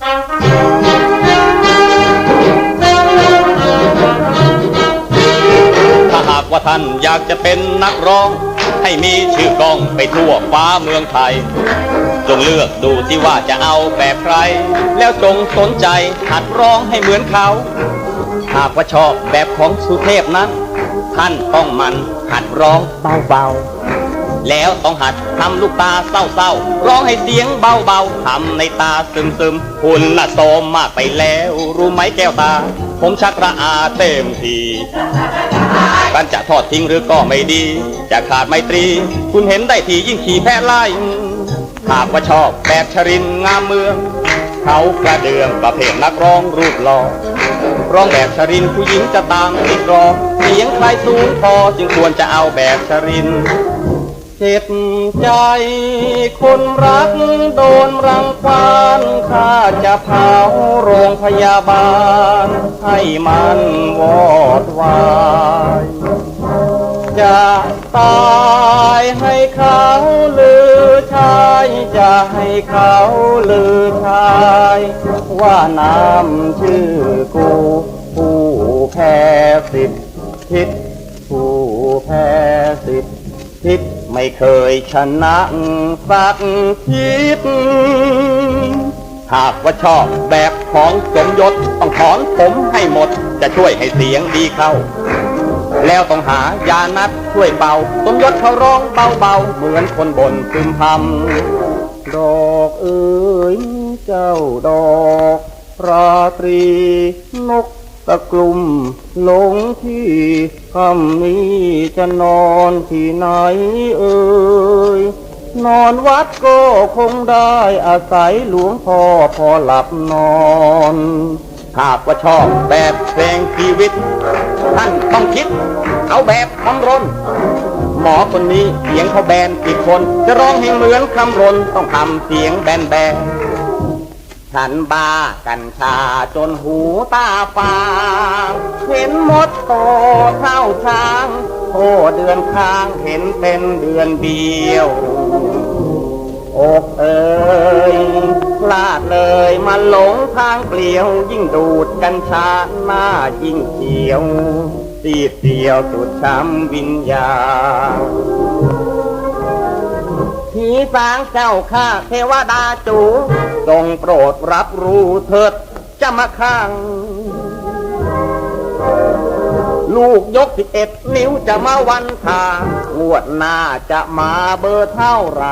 ถ้าหากว่าท่านอยากจะเป็นนักร้อง ให้มีชื่อกล้องไปทั่วฟ้าเมืองไทย จงเลือกดูที่ว่าจะเอาแบบใคร แล้วจงสนใจหัดร้องให้เหมือนเขา หากว่าชอบแบบของสุเทพนั้น ท่านต้องมันหัดร้องเบาๆ แล้วต้องหัดทำลูกตาเศร้าๆ ร้องให้เสียงเบาๆ ทำในตาซึมๆ คุณน่ะโซมมากไปแล้ว รู้ไหมแก้วตา ผมชักระอาเต็มทีการจะทอดทิ้งหรือก็ไม่ดี จะขาดไมตรี คุณเห็นได้ทียิ่งขี่แพ้ไล่หากว่าชอบแบบชรินงามเมือง เขากระเดื่องประเภทนักร้องรูปหล่อร้องแบบชรินผู้หญิงจะตามติดรอ เสียงใครสูงพอจึงควรจะเอาแบบชริน เจ็บใจคนรักโดนรังควานข้าจะเผาโรงพยาบาล ให้มันวอดวายจะตายให้เขาลือชายจะให้เขาลือชายว่าน้ำชื่อกูผู้แพ้สิทธิ์ ทธิ์ทิศไม่เคยชนะสักทิศหากว่าชอบแบบของสมยศต้องถอนผมให้หมด จะช่วยให้เสียงดีเข้า แล้วต้องหายานัดช่วยเบาสมยศเขาร้องเบาๆ เหมือนคนบนพึมพำดอกเอ๋ยเจ้าดอกราตรีนก ตะกลุ่มหลงที่คำนี้จะนอนที่ไหนเอ่ยนอนวัดก็คงได้อาศัยหลวงพ่อพอหลับนอน หากว่าชอบแบบเพลงชีวิต ท่านต้องคิด เอาแบบคำรน หมอคนนี้เสียงเขาแบนกี่คน จะร้องให้เหมือนคำรนต้องทำเสียงแบนแบน ฉันบ้ากัญชาจนหูตาฟางเห็นมดโตเท่าช้างโอ้เดือนค้างเห็นเป็นเดือนเดียวอกเอ่ยพลาดเลยมาหลงทางเปลี่ยว ยิ่งดูดกัญชาหน้ายิ่งเขียวสีเดียวสุดช้ำวิญญาณ ผีสางเจ้าข้าเทวดาจูจงโปรดรับรู้เถิดจะมาข้าง ลูกยกสิบเอ็ดนิ้วจะมาวันทางวดหน้าจะมาเบอร์เท่าไร